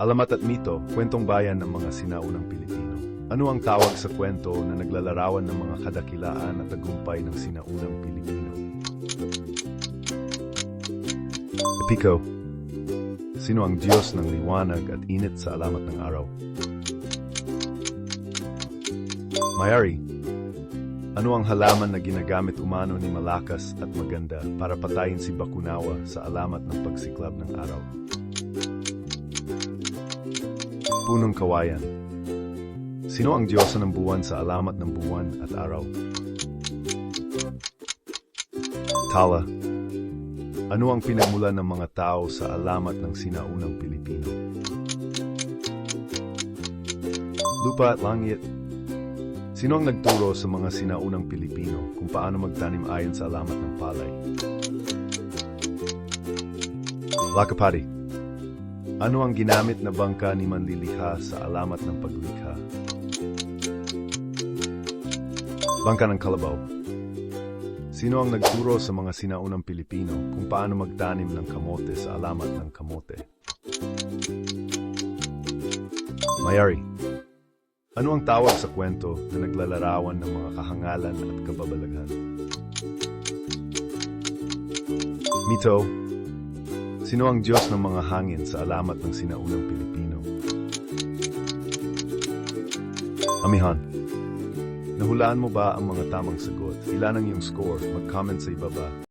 Alamat at mito, kwentong bayan ng mga sinaunang Pilipino. Ano ang tawag sa kwento na naglalarawan ng mga kadakilaan at tagumpay ng sinaunang Pilipino? Epiko. Sino ang Diyos ng liwanag at init sa alamat ng araw? Mayari. Ano ang halaman na ginagamit umano ni Malakas at Maganda para patayin si Bakunawa sa alamat ng pagsiklab ng araw? Punong Kawayan. Sino ang Diyosa ng buwan sa alamat ng buwan at araw? Tala. Ano ang pinagmulan ng mga tao sa alamat ng sinaunang Pilipino? Lupa at langit. Sino ang nagturo sa mga sinaunang Pilipino kung paano magtanim ayon sa alamat ng palay? Lakapari. Ano ang ginamit na bangka ni Manlilikha sa alamat ng paglikha? Bangka ng Kalabaw. Sino ang nagturo sa mga sinaunang Pilipino kung paano magtanim ng kamote sa alamat ng kamote? Mayari. Ano ang tawag sa kwento na naglalarawan ng mga kahangalan at kababalaghan? Mito. Sino ang Diyos ng mga hangin sa alamat ng sinaunang Pilipino? Amihan. Nahulaan mo ba ang mga tamang sagot? Ilan ang iyong score? Mag-comment sa ibaba.